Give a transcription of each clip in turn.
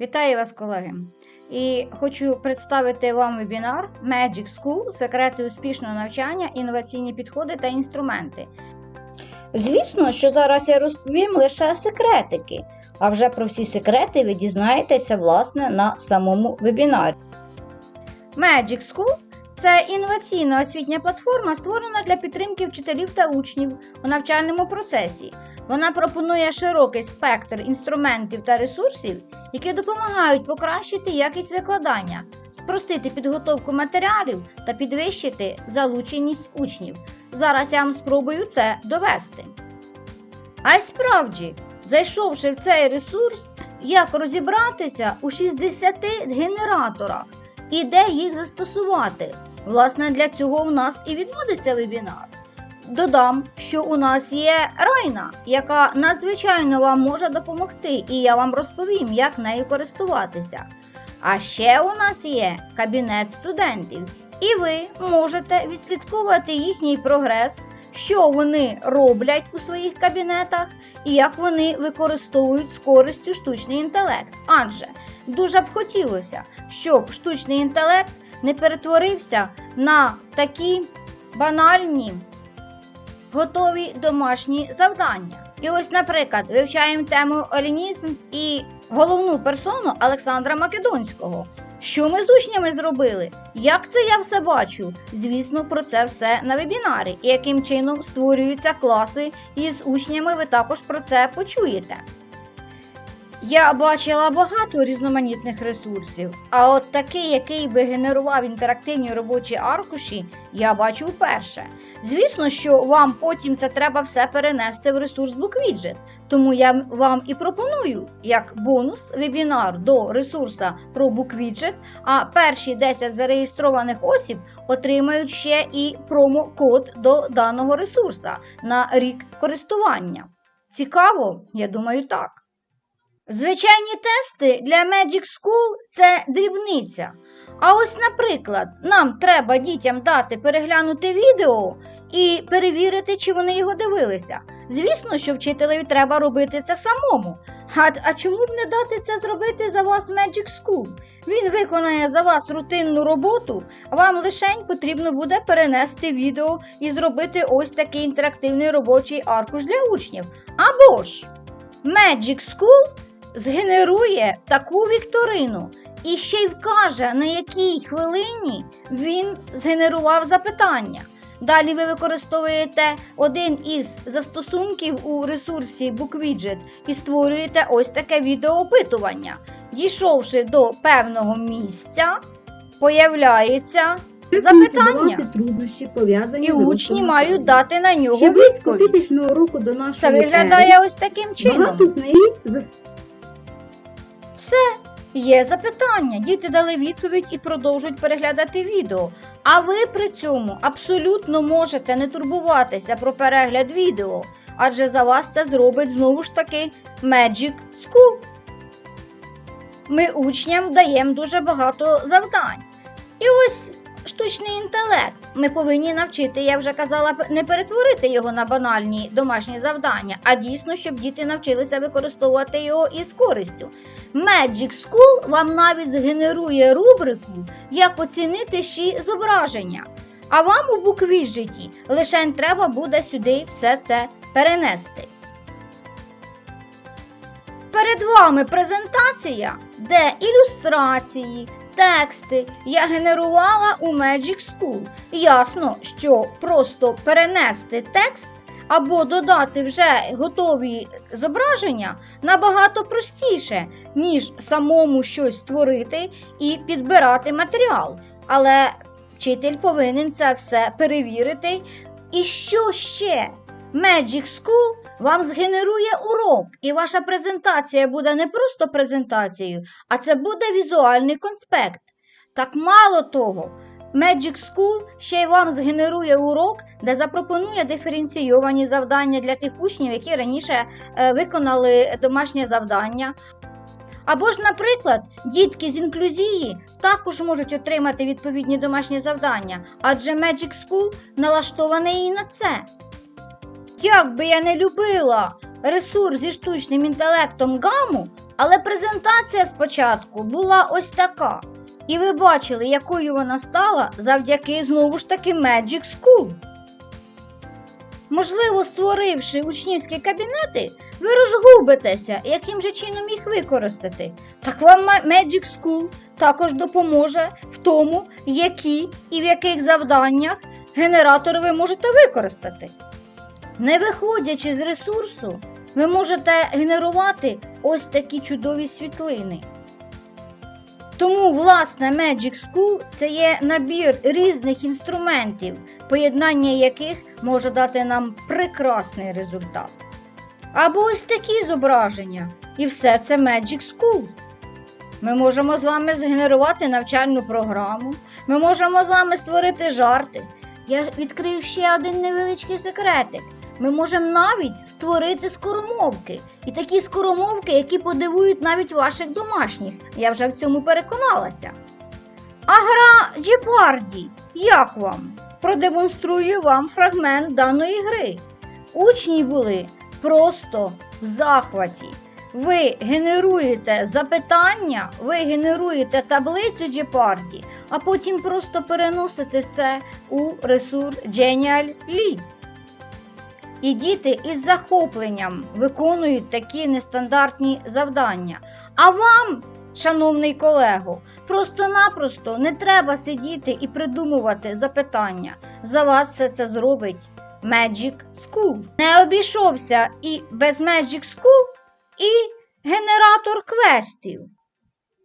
Вітаю вас, колеги! І хочу представити вам вебінар Magic School Секрети успішного навчання, інноваційні підходи та інструменти. Звісно, що зараз я розповім лише секретики, а вже про всі секрети ви дізнаєтеся власне на самому вебінарі. Magic School це інноваційна освітня платформа, створена для підтримки вчителів та учнів у навчальному процесі. Вона пропонує широкий спектр інструментів та ресурсів, які допомагають покращити якість викладання, спростити підготовку матеріалів та підвищити залученість учнів. Зараз я вам спробую це довести. А й справді, зайшовши в цей ресурс, як розібратися у 60 генераторах і де їх застосувати. Власне, для цього у нас і відбудеться вебінар. Додам, що у нас є Райна, яка надзвичайно вам може допомогти, і я вам розповім, як нею користуватися. А ще у нас є кабінет студентів, і ви можете відслідковувати їхній прогрес, що вони роблять у своїх кабінетах і як вони використовують з користю штучний інтелект. Адже дуже б хотілося, щоб штучний інтелект не перетворився на такі банальні готові домашні завдання. І ось, наприклад, вивчаємо тему олінізм і головну персону Олександра Македонського. Що ми з учнями зробили? Як це я все бачу? Звісно, про це все на вебінарі. І яким чином створюються класи із учнями, ви також про це почуєте. Я бачила багато різноманітних ресурсів, а от такий, який би генерував інтерактивні робочі аркуші, я бачу вперше. Звісно, що вам потім це треба все перенести в ресурс BookWidget, тому я вам і пропоную як бонус вебінар до ресурса про BookWidget, а перші 10 зареєстрованих осіб отримають ще і промокод до даного ресурса на рік користування. Цікаво? Я думаю, так. Звичайні тести для Magic School це дрібниця. А ось, наприклад, нам треба дітям дати переглянути відео і перевірити, чи вони його дивилися. Звісно, що вчителеві треба робити це самому. А, а чому б не дати це зробити за вас Magic School? Він виконає за вас рутинну роботу, а вам лишень потрібно буде перенести відео і зробити ось такий інтерактивний робочий аркуш для учнів. Або ж Magic School згенерує таку вікторину і ще й вкаже, на якій хвилині він згенерував запитання. Далі ви використовуєте один із застосунків у ресурсі BookWidget і створюєте ось таке відеоопитування. Дійшовши до певного місця, появляється запитання, труднощі пов'язані і учні мають дати на нього Ще близько відповідь. тисячного року до Це виглядає ери ось таким чином. багато з неї зас... Все, є запитання. Діти дали відповідь і продовжують переглядати відео. А ви при цьому абсолютно можете не турбуватися про перегляд відео, адже за вас це зробить знову ж таки Magic School. Ми учням даємо дуже багато завдань. І ось штучний інтелект. Ми повинні навчити, я вже казала, не перетворити його на банальні домашні завдання, а дійсно, щоб діти навчилися використовувати його із користю. Magic School вам навіть згенерує рубрику, як оцінити ші зображення. А вам у буквіжиті лише треба буде сюди все це перенести. Перед вами презентація, де ілюстрації, тексти я генерувала у Magic School. Ясно, що просто перенести текст або додати вже готові зображення набагато простіше, ніж самому щось створити і підбирати матеріал. Але вчитель повинен це все перевірити. І що ще? Magic School вам згенерує урок, і ваша презентація буде не просто презентацією, а це буде візуальний конспект. Так мало того, Magic School ще й вам згенерує урок, де запропонує диференційовані завдання для тих учнів, які раніше е, виконали домашнє завдання. Або ж, наприклад, дітки з інклюзії також можуть отримати відповідні домашні завдання, адже Magic School налаштований і на це. Як би я не любила ресурс зі штучним інтелектом гаму, Але презентація спочатку була ось така. І ви бачили, якою вона стала завдяки знову ж таки Magic School. Можливо, створивши учнівські кабінети, ви розгубитеся, яким же чином їх використати. Так вам Magic School також допоможе в тому, які і в яких завданнях генератори ви можете використати. Не виходячи з ресурсу, ви можете генерувати ось такі чудові світлини. Тому, власне, Magic School це є набір різних інструментів, поєднання яких може дати нам прекрасний результат. Або ось такі зображення. І все це Magic School. Ми можемо з вами згенерувати навчальну програму, ми можемо з вами створити жарти. Я відкрию ще один невеличкий секретик. Ми можемо навіть створити скоромовки. І такі скоромовки, які подивують навіть ваших домашніх. Я вже в цьому переконалася. А гра Джепарді, як вам? Продемонструю вам фрагмент даної гри. Учні були просто в захваті. Ви генеруєте запитання, ви генеруєте таблицю Джепарді, а потім просто переносите це у ресурс Genial Leap. І діти із захопленням виконують такі нестандартні завдання. А вам, шановний колего, просто-напросто не треба сидіти і придумувати запитання. За вас все це зробить Magic School. Не обійшовся і без Magic School, і генератор квестів.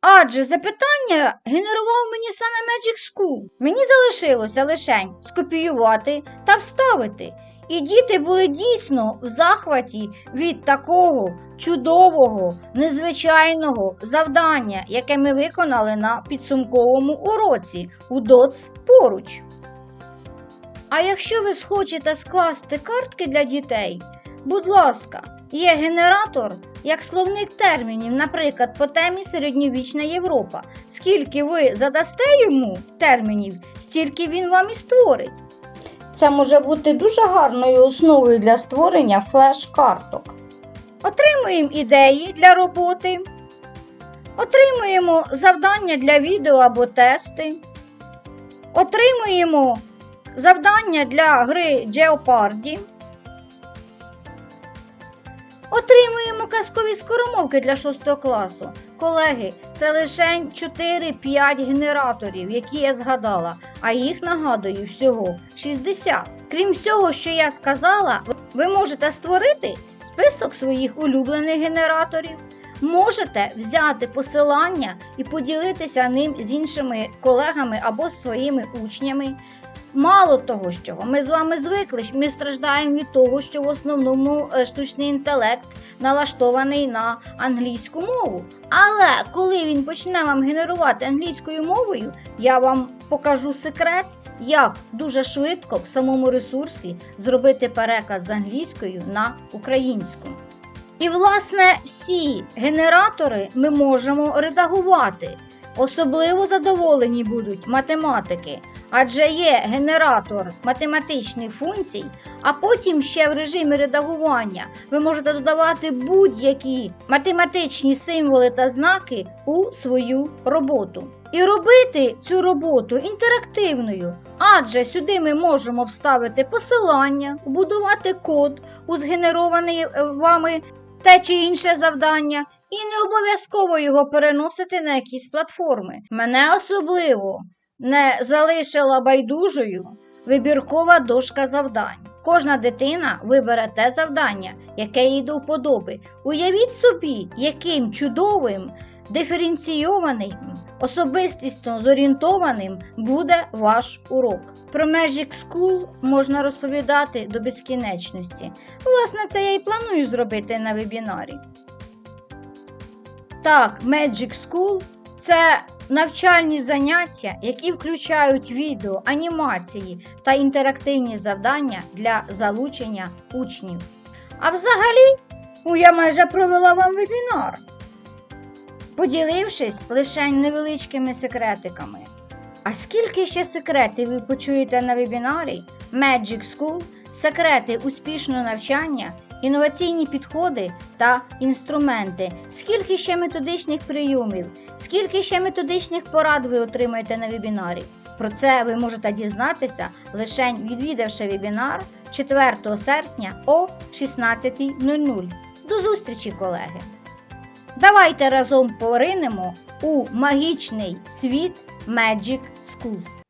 Адже запитання генерував мені саме Magic School. Мені залишилося лише скопіювати та вставити. І діти були дійсно в захваті від такого чудового, незвичайного завдання, яке ми виконали на підсумковому уроці у ДОЦ поруч. А якщо ви схочете скласти картки для дітей, будь ласка, є генератор як словник термінів, наприклад, по темі середньовічна Європа. Скільки ви задасте йому термінів, стільки він вам і створить. Це може бути дуже гарною основою для створення флеш-карток. Отримуємо ідеї для роботи. Отримуємо завдання для відео або тести. Отримуємо завдання для гри Jeopardy. Отримуємо казкові скоромовки для 6 класу. Колеги, це лише 4-5 генераторів, які я згадала, а їх нагадую всього 60. Крім всього, що я сказала, ви можете створити список своїх улюблених генераторів. Можете взяти посилання і поділитися ним з іншими колегами або своїми учнями. Мало того, що ми з вами звикли, ми страждаємо від того, що в основному е, штучний інтелект налаштований на англійську мову. Але коли він почне вам генерувати англійською мовою, я вам покажу секрет, як дуже швидко в самому ресурсі зробити переклад з англійською на українську. І, власне, всі генератори ми можемо редагувати. Особливо задоволені будуть математики, адже є генератор математичних функцій, а потім ще в режимі редагування ви можете додавати будь-які математичні символи та знаки у свою роботу. І робити цю роботу інтерактивною, адже сюди ми можемо вставити посилання, вбудувати код у згенерований е, вами те чи інше завдання, і не обов'язково його переносити на якісь платформи. Мене особливо не залишила байдужою вибіркова дошка завдань. Кожна дитина вибере те завдання, яке їй до вподоби. Уявіть собі, яким чудовим, диференційованим, особистісно зорієнтованим буде ваш урок. Про Magic School можна розповідати до безкінечності. Власне, це я і планую зробити на вебінарі. Так, Magic School це навчальні заняття, які включають відео, анімації та інтерактивні завдання для залучення учнів. А взагалі, ну, я майже провела вам вебінар, поділившись лише невеличкими секретиками. А скільки ще секретів ви почуєте на вебінарі Magic School, секрети успішного навчання інноваційні підходи та інструменти, скільки ще методичних прийомів, скільки ще методичних порад ви отримаєте на вебінарі. Про це ви можете дізнатися лише відвідавши вебінар 4 серпня о 16.00. До зустрічі, колеги! Давайте разом поринемо у магічний світ Magic School.